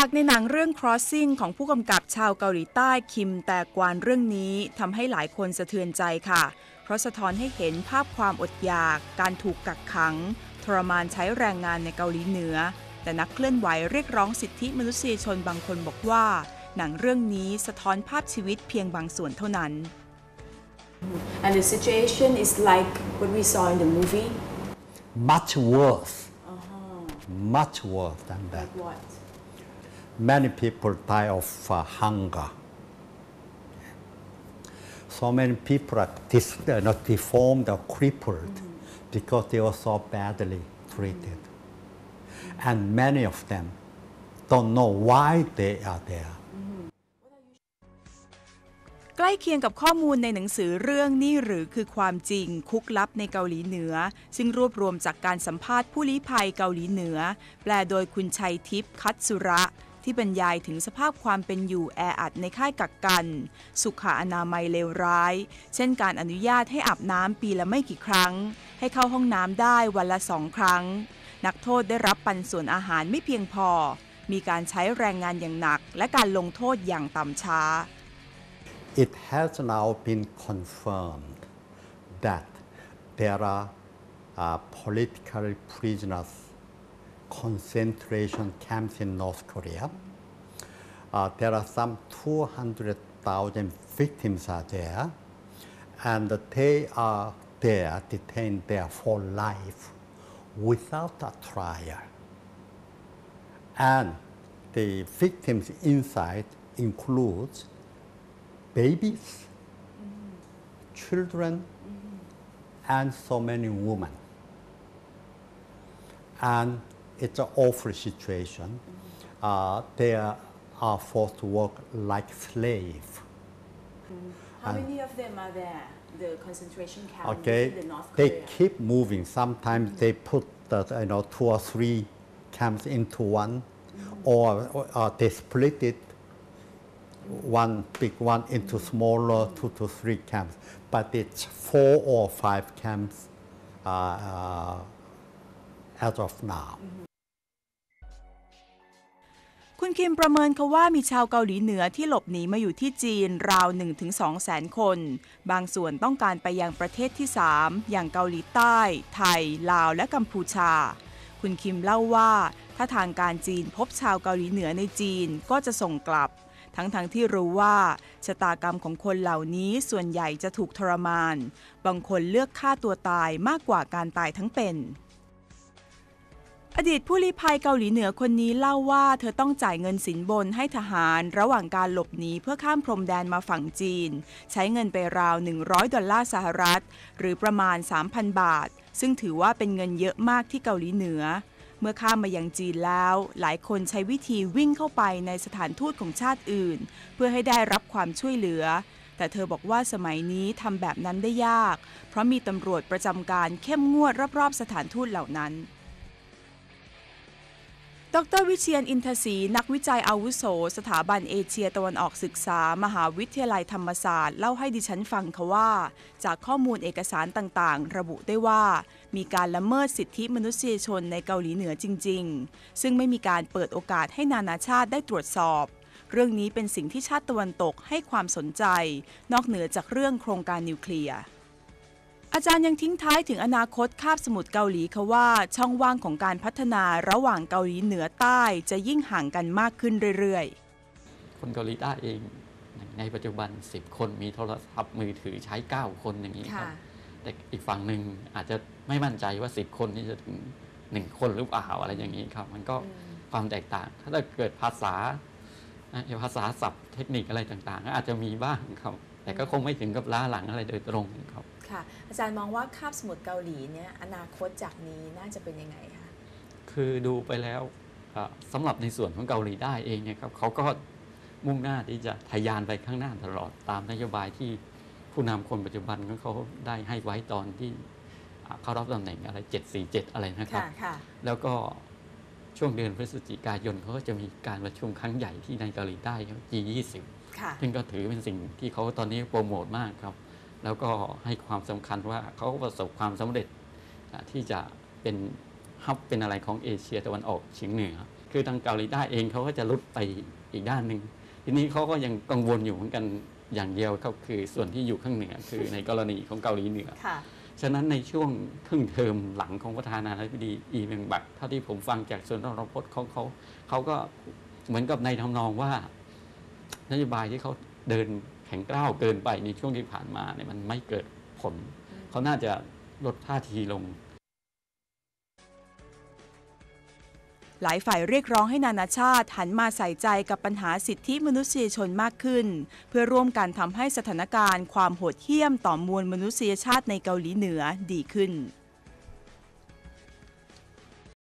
ากในหนังเรื่อง Crossing ของผู้กำกับชาวเกาหลีใต้คิมแต่กวานเรื่องนี้ทำให้หลายคนสะเทือนใจค่ะ เพราะสะท้อนให้เห็นภาพความอดอยาก การถูกกักขัง ทรมานใช้แรงงานในเกาหลีเหนือ แต่นักเคลื่อนไหวเรียกร้องสิทธิมนุษยชนบางคนบอกว่า หนังเรื่องนี้สะท้อนภาพชีวิตเพียงบางส่วนเท่านั้น And the situation is like what we saw in the movie. much worse, much worse than that. Like what? Many people die of uh, hunger. So many people are dis- uh, not deformed or crippled because they were so badly treated. And many of them don't know why they are there. ใกล้เคียงกับข้อมูลในหนังสือเรื่องนี่หรือคือความจริงคุกลับในเกาหลีเหนือ ซึ่งรวบรวมจากการสัมภาษณ์ผู้ลี้ภัยเกาหลีเหนือ แปลโดยคุณชัยทิพย์คัตสุระ ที่บรรยายถึงสภาพความเป็นอยู่แออัดในค่ายกักกัน สุขอนามัยเลวร้าย เช่นการอนุญาตให้อาบน้ำปีละไม่กี่ครั้ง ให้เข้าห้องน้ำได้วันละสองครั้ง นักโทษได้รับปันส่วนอาหารไม่เพียงพอ มีการใช้แรงงานอย่างหนัก และการลงโทษอย่างต่ำช้า It has now been confirmed that there are uh, political prisoners concentration camps in North Korea. Uh, there are some 200,000 victims are there, and they are there detained there for life without a trial. And the victims inside includes babies, children, and so many women. And it's an awful situation. Uh, they are forced to work like slaves. How many of them are there? The concentration camp Okay, in the North they keep moving. Sometimes they put the, you know two or three camps into one, or, or uh, they split it one big one into smaller two to three camps. But it's four or five camps uh, uh, as of now. คุณคิมประเมินเขาว่ามีชาวเกาหลีเหนือที่หลบหนีมาอยู่ที่จีนราว 1-2 แสนคน บางส่วนต้องการไปยังประเทศที่ 3 อย่างเกาหลีใต้ ไทย ลาว และกัมพูชา คุณคิมเล่าว่า ถ้าทางการจีนพบชาวเกาหลีเหนือในจีนก็จะส่งกลับ ทั้งๆทที่รู้ว่าชะตากรรมของคนเหล่านี้ส่วนใหญ่จะถูกทรมาน บางคนเลือกฆ่าตัวตายมากกว่าการตายทั้งเป็น อดีตผู้ลี้ภัยเกาหลีเหนือคนนี้เล่าว่าเธอต้องจ่ายเงินสินบนให้ทหารระหว่างการหลบหนีเพื่อข้ามพรมแดนมาฝั่งจีน ใช้เงินไปราว 100 ดอลลาร์สหรัฐ หรือประมาณ 3,000 บาท ซึ่งถือว่าเป็นเงินเยอะมากที่เกาหลีเหนือ เมื่อข้ามมายังจีนแล้ว หลายคนใช้วิธีวิ่งเข้าไปในสถานทูตของชาติอื่น เพื่อให้ได้รับความช่วยเหลือ แต่เธอบอกว่าสมัยนี้ทำแบบนั้นได้ยาก เพราะมีตำรวจประจำการเข้มงวดรอบๆสถานทูตเหล่านั้น ดรวิเชียนอินทศรีนักวิจัยอาวุโส สถาบันเอเชียตะวันออกศึกษา มหาวิทยาลัยธรรมศาสตร์เล่าให้ดิฉันฟังค่ะว่า จากข้อมูลเอกสารต่างๆ ระบุได้ว่า มีการละเมิดสิทธิมนุษยชนในเกาหลีเหนือจริง ๆ ซึ่งไม่มีการเปิดโอกาสให้นานาชาติได้ตรวจสอบ เรื่องนี้เป็นสิ่งที่ชาติตะวันตกให้ความสนใจ นอกเหนือจากเรื่องโครงการนิวเคลียร์ อาจารย์ยังทิ้งท้ายถึงอนาคตคาบสมุทรเกาหลีค่ะว่าช่องว่างของการพัฒนาระหว่างเกาหลีเหนือใต้จะยิ่งห่างกันมากขึ้นเรื่อยคนเกาหลีใต้เองในปัจจุบัน 10 คนมีโทรศัพท์มือถือใช้ 9 คนอย่างนี้ครับแต่อีกฝั่งหนึ่งอาจจะไม่มั่นใจว่า 10 คนนี้จะถึง 1 คนหรือเปล่าอะไรอย่างนี้ครับ มันก็ความแตกต่าง ถ้าเกิดภาษานะภาษาศัพท์เทคนิคอะไรต่างๆก็อาจจะมีบ้างครับ แต่ก็คงไม่ถึงกับล้าหลังอะไรโดยตรงครับ ค่ะ อาจารย์มองว่าคาบสมุทรเกาหลีเนี่ยอนาคตจากนี้น่าจะเป็นยังไงคะคือดูไปแล้วอะสำหรับในส่วนของเกาหลีใต้เองเนี่ยครับเขาก็มุ่งหน้าที่จะทะยานไปข้างหน้าตลอดตามนโยบายที่ผู้นำคนปัจจุบันของเขาได้ให้ไว้ตอนที่อะเขารับตำแหน่งอะไร 747 อะไรนะครับค่ะค่ะแล้วก็ช่วงเดือนพฤศจิกายนเขาก็จะมีการประชุมครั้งใหญ่ที่ในเกาหลีใต้ครับ G20 ค่ะซึ่งก็ถือเป็นสิ่งที่เขาตอนนี้โปรโมทมากครับ แล้วก็ให้ความสำคัญว่าเขาประสบความสำเร็จอะที่จะเป็นฮับเป็นอะไรของเอเชียตะวันออกเฉียงเหนือ คือทางเกาหลีใต้เองเขาก็จะลุดไปอีกด้านหนึ่งทีนี้เขาก็ยังกังวลอยู่เหมือนกันอย่างเดียวก็คือส่วนที่อยู่ข้างเหนือคือในกรณีของเกาหลีเหนือค่ะฉะนั้นในช่วงครึ่งเทอมหลังของประธานาธิบดีอีเมงบักเท่าที่ผมฟังจากส่วนรพจน์เขาเขาเขาก็เหมือนกับในทำนองว่านโยบายที่เขาเดิน แข็งกร้าวเกินไปในช่วงที่ผ่านมาเนี่ยมันไม่เกิดผล เขาน่าจะลดท่าทีลง หลายฝ่ายเรียกร้องให้นานาชาติหันมาใส่ใจกับปัญหาสิทธิมนุษยชนมากขึ้น เพื่อร่วมกันทำให้สถานการณ์ความโหดเหี้ยมต่อมวลมนุษยชาติในเกาหลีเหนือดีขึ้น